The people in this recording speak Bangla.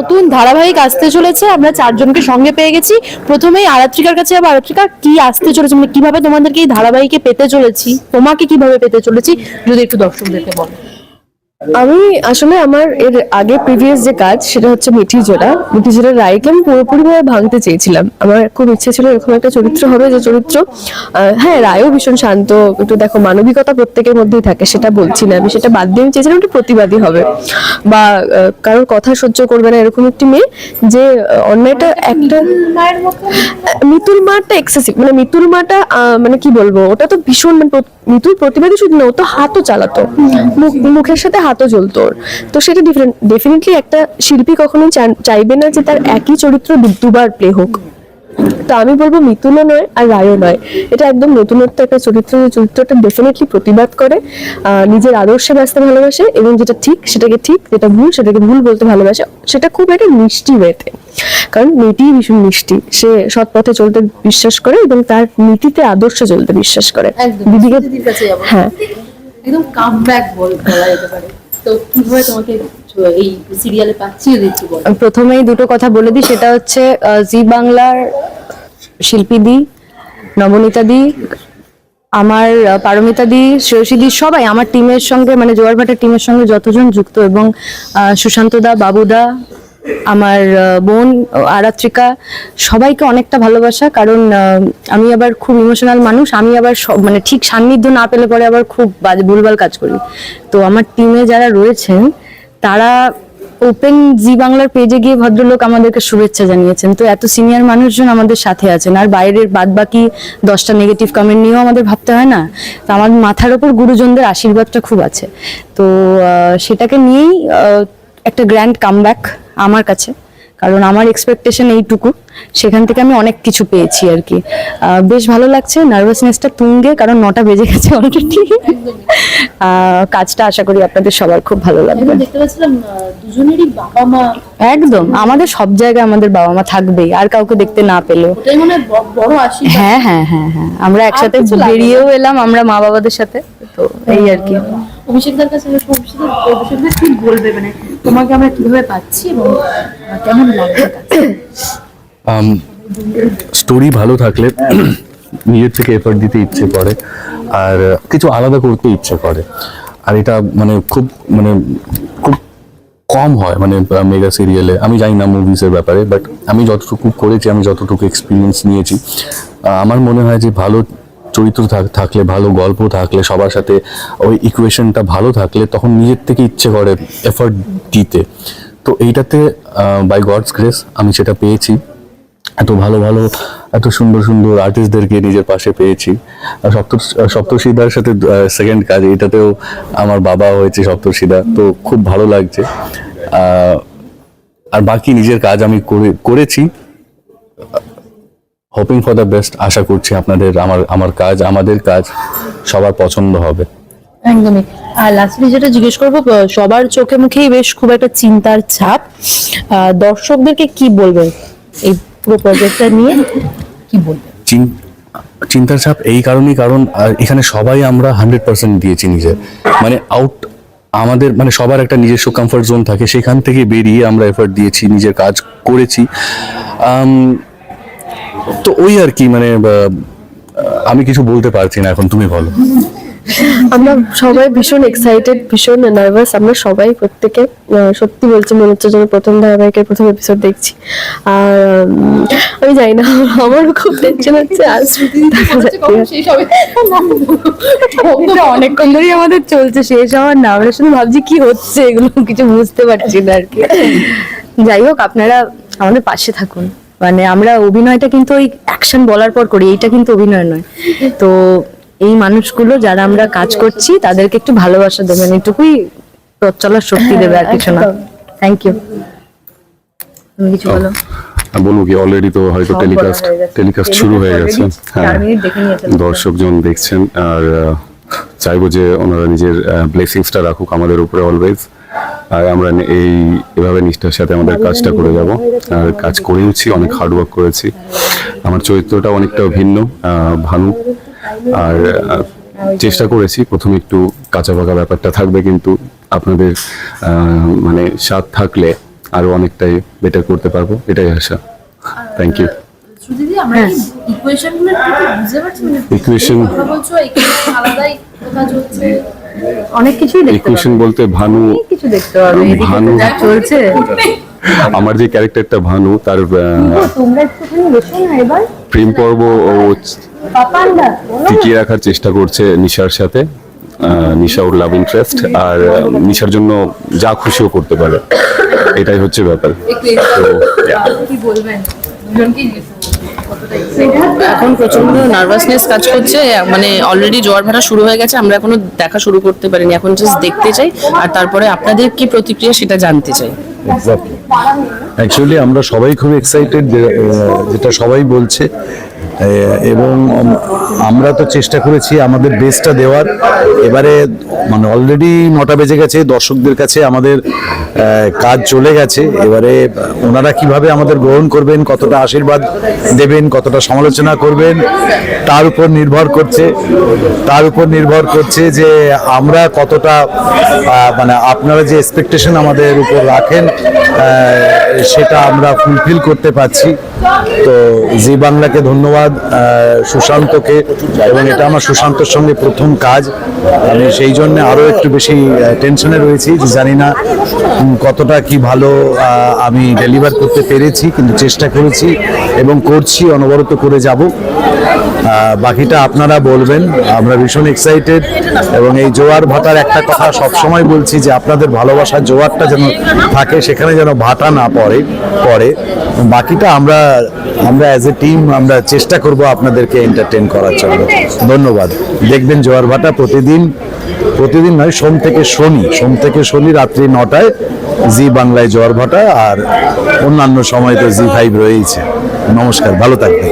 নতুন ধারাবাহিক আসতে চলেছে, আমরা চারজনকে সঙ্গে পেয়ে গেছি। প্রথমেই আরাত্রিকার কাছে যাব। আরাত্রিকা, কি আসতে চলেছে? মানে কীভাবে তোমাদেরকে এই ধারাবাহিকে পেতে চলেছি? তোমাকে কীভাবে পেতে চলেছি? যদি একটু দর্শকদেরকে বলো। আমি আসলে আমার এর আগে প্রিভিয়াস যে কাজ সেটা হচ্ছে মিঠি জোড়া মিঠি জোড়ার রায়কে আমি পুরোপুরিভাবে ভাঙতে চেয়েছিলাম। আমার খুব ইচ্ছে ছিল এরকম একটা চরিত্র হবে যে চরিত্র হ্যাঁ রায়ও ভীষণ শান্ত। একটু দেখো মানবিকতা প্রত্যেকের মধ্যেই থাকে সেটা বলছি না। আমি সেটা বাদ দিয়ে আমি চেয়েছিলাম একটু প্রতিবাদী হবে। বা কারোর কথা সহ্য করবে না এরকম একটি মেয়ে যে অন্যায়টা একটা মিতুল মাটা এক্সেসিভ মানে মিতুল মাটা আহ, মানে কি বলব ওটা তো ভীষণ মানে মিতুল প্রতিবাদী শুধু না ও তো হাতও চালাতো। মুখ- মুখের সাথে হাতও জ্বলতো ওর। তো সেটা ডিফারেন্ট ডেফিনেটলি একটা শিল্পী কখনো চাইবে না যে তার একই চরিত্র দুবার প্লে হোক। তো আমি বলব মিতুলও নয় আর রায়ও নয়। এটা একদম নতুনত্ব একটা চরিত্র যে চরিত্রটা ডেফিনেটলি প্রতিবাদ করে নিজের আদর্শে বাঁচতে ভালোবাসে এবং যেটা ঠিক সেটাকে ঠিক যেটা ভুল সেটাকে ভুল বলতে ভালোবাসে সেটা খুব একটা মিষ্টি ওয়েতে কারণ মেয়েটি ভীষণ মিষ্টি। সে সৎ পথে চলতে বিশ্বাস করে এবং তার নীতিতে আদর্শ চলতে বিশ্বাস করে। দিদিকে হ্যাঁ। একদম কাম ব্যাক বলা যেতে পারে। প্রথমেই দুটো কথা বলে দিই, সেটা হচ্ছে জি বাংলার শিল্পী দি, নবনীতা দি, আমার পারমিতা দি, শ্রেয়সী দি, সবাই আমার টিমের সঙ্গে মানে জোয়ার ভাটার টিমের সঙ্গে যতজন যুক্ত এবং সুশান্ত দা বাবুদা আমার বোন, আরাত্রিকা, সবাইকে অনেকটা ভালোবাসা, কারণ আমি আবার খুব ইমোশনাল মানুষ, আমি আবার মানে ঠিক সান্নিধ্য না পেলে পরে আবার খুব বাজে ভুলভাল কাজ করি। তো আমার টিমে যারা রয়েছেন, তারা ওপেন জি বাংলার পেজে গিয়ে ভদ্রলোক আমাদেরকে শুভেচ্ছা জানিয়েছেন। তো এত সিনিয়র মানুষজন আমাদের সাথে আছেন, আর বাইরের বাদ বাকি দশটা নেগেটিভ কমেন্ট নিয়েও আমাদের ভাবতে হয় না। তো আমার মাথার ওপর গুরুজনদের আশীর্বাদটা খুব আছে। তো সেটাকে নিয়েই একটা গ্র্যান্ড কামব্যাক আমার কাছে। কারণ আমার এক্সপেকটেশন এইটুকু। সেখান থেকে আমি অনেক কিছু পেয়েছি আর কি। বেশ ভালো লাগছে নার্ভাসনেসটা তুঙ্গে কারণ নটা বেজে গেছে অলরেডি কাজটা আশা করি আপনাদের সবার খুব ভালো লাগবে। দুজনেরই বাবা মা। একদম আমাদের সব জায়গায় আমাদের বাবা মা থাকবেই আর কাউকে দেখতে না পেলেও। হয় হ্যাঁ হ্যাঁ হ্যাঁ আমরা একসাথে। বেরিয়েও এলাম আমরা মা বাবাদের সাথে তো এই আর কি। অভিষেকদার কাছে এসে অভিষেকদা অভিষেকদা কি বলবে মানে তোমাকে আমরা কীভাবে পাচ্ছি এবং কেমন লাগবে কাছে স্টোরি ভালো থাকলে নিজের থেকে এফোর্ট দিতে ইচ্ছে করে, আর কিছু আলাদা করতে ইচ্ছে করে। আর এটা মানে খুব মানে খুব কম হয় মানে মেগা সিরিয়ালে আমি জানি না মুভিসের ব্যাপারে বাট আমি যতটুকু করেছি, আমি যতটুকু এক্সপিরিয়েন্স নিয়েছি আমার মনে হয় যে ভালো চরিত্র থাক- থাকলে ভালো, গল্প থাকলে, সবার সাথে ওই ইকুয়েশনটা ভালো থাকলে তখন নিজের থেকে ইচ্ছে করে এফোর্ট দিতে। তো এইটাতে বাই গডস গ্রেস আমি সেটা পেয়েছি। এত ভালো ভালো, এত সুন্দর সুন্দর আর্টিস্টদেরকে নিজের পাশে পেয়েছি। সপ্ত, সপ্তর্ষিদার সাথে সেকেন্ড কাজ এটাতেও আমার বাবা হয়েছে সপ্তর্ষিদা, তো খুব ভালো লাগছে। আর বাকি নিজের কাজ আমি করে- করেছি। হোপিং ফর দ্য বেস্ট আশা করছি আপনাদের আমার আমার কাজ আমাদের কাজ সবার পছন্দ হবে। একদমই। আর লাস্টলি যেটা জিজ্ঞেস করব সবার চোখে মুখেই বেশ খুব একটা চিন্তার ছাপ। দর্শকদেরকে কি বলবে এই পুরো প্রজেক্টটা নিয়ে? কি বলবে চিন্তার চাপ এই কারণেই কারণ এখানে সবাই আমরা হান্ড্রেড পার্সেন্ট দিয়েছি নিজের মানে আউট আমাদের মানে সবার একটা নিজস্ব কমফর্ট জোন থাকে। সেখান থেকে বেরিয়ে আমরা এফোর্ট দিয়েছি নিজের কাজ করেছি। তো ওই আর কি মানে আমি কিছু বলতে পারছি না এখন তুমি বলো। আমরা সবাই ভীষণ এক্সাইটেড ভীষণ নার্ভাস আমরা সবাই প্রত্যেকে আহ, সত্যি বলছি মনে হচ্ছে যেন প্রথম ধারাবাহিকের প্রথম এপিসোড দেখছি। আর আমি জানি না আমারও খুব টেনশন হচ্ছে। এটা অনেকক্ষণ ধরেই আমাদের চলছে শেষ হওয়ার না আমরা শুধু ভাবছি কি হচ্ছে এগুলো কিছু বুঝতে পারছি না আর কি। যাই হোক আপনারা আমাদের পাশে থাকুন। মানে আমরা অভিনয়টা কিন্তু ওই অ্যাকশন বলার পর করি এইটা কিন্তু অভিনয় নয়। তো এই মানুষগুলো যারা আমরা কাজ করছি তাদেরকে একটু ভালোবাসা দেবেন এটুকুই পথ চলার শক্তি দেবে আর কিছু না। থ্যাংক ইউ তুমি কিছু বলো? বলব কি অলরেডি তো হয়তো টেলিকাস্ট হয়ে। টেলিকাস্ট শুরু হয়ে গেছে। লোকজন। দর্শকজন দেখছেন আর চাইব যে ওনারা নিজের ব্লেসিংসটা রাখুক আমাদের উপরে অলওয়েজ আর আমরা এই এভাবে নিষ্ঠার সাথে আমাদের কাজটা করে যাব। আর কাজ করেওছি অনেক হার্ড ওয়ার্ক করেছি। আমার চরিত্রটা অনেকটা ভিন্ন আহ, ভানু। আর চেষ্টা করেছি প্রথমে একটু কাঁচা পাকা ব্যাপারটা থাকবে কিন্তু আপনাদের মানে স্বাদ থাকলে আরও অনেকটাই বেটার করতে পারব। এটাই আশা। থ্যাংক ইউ ইকুয়েশন অনেক কিছুই দেখতে ইকুয়েশন বলতে ভানু কিছু দেখতে পাবে। ভানু। যা চলছে। আমার যে ক্যারেক্টারটা ভানু তার তোমরা একটুখানি বসো না এবার। প্রেম পর্ব ও টিকিয়ে রাখার চেষ্টা করছে নিশার সাথে নিশা ওর লাভ ইন্টারেস্ট আর নিশার জন্য যা খুশিও করতে পারে। এটাই হচ্ছে ব্যাপার। তো কি বলবেন? এখন প্রচণ্ড নার্ভাসনেস কাজ করছে মানে অলরেডি জোয়ার ভাড়া শুরু হয়ে গেছে, আমরা এখনও দেখা শুরু করতে পারিনি, এখন জাস্ট দেখতে চাই, আর তারপরে আপনাদের কি প্রতিক্রিয়া সেটা জানতে চাই। অ্যাকচুয়ালি আমরা সবাই খুব এক্সাইটেড যেটা সবাই বলছে এবং আমরা তো চেষ্টা করেছি আমাদের বেস্টটা দেওয়ার। এবারে মানে অলরেডি নটা বেজে গেছে, দর্শকদের কাছে আমাদের কাজ চলে গেছে। এবারে ওনারা কীভাবে আমাদের গ্রহণ করবেন, কতটা আশীর্বাদ দেবেন, কতটা সমালোচনা করবেন, তার উপর নির্ভর করছে। তার উপর নির্ভর করছে যে আমরা কতটা মানে আপনারা যে এক্সপেকটেশন আমাদের উপর রাখেন সেটা আমরা ফুলফিল করতে পারছি। তো জি বাংলাকে ধন্যবাদ। আহ, সুশান্তকে এবং এটা আমার সুশান্তর সঙ্গে প্রথম কাজ। আমি সেই জন্য আরও একটু বেশি টেনশনে রয়েছি যে জানি না কতটা কি ভালো আমি ডেলিভার করতে পেরেছি কিন্তু চেষ্টা করেছি। এবং করছি, অনবরত করে যাব। বাকিটা আপনারা বলবেন, আমরা ভীষণ এক্সাইটেড এবং এই জোয়ার ভাটার একটা কথা সবসময় বলছি যে আপনাদের ভালোবাসার জোয়ারটা যেন থাকে, সেখানে যেন ভাটা না পড়ে পড়ে। বাকিটা আমরা আমরা অ্যাজ এ টিম আমরা চেষ্টা করব আপনাদেরকে এন্টারটেন করার জন্য। ধন্যবাদ। দেখবেন জোয়ার ভাটা প্রতিদিন প্রতিদিন নয়, সোম থেকে শনি, সোম থেকে শনি রাত্রি নটায় জি বাংলায় জোয়ার ভাটা আর অন্যান্য সময় তো জি ফাইভ রয়েছে নমস্কার ভালো থাকবেন।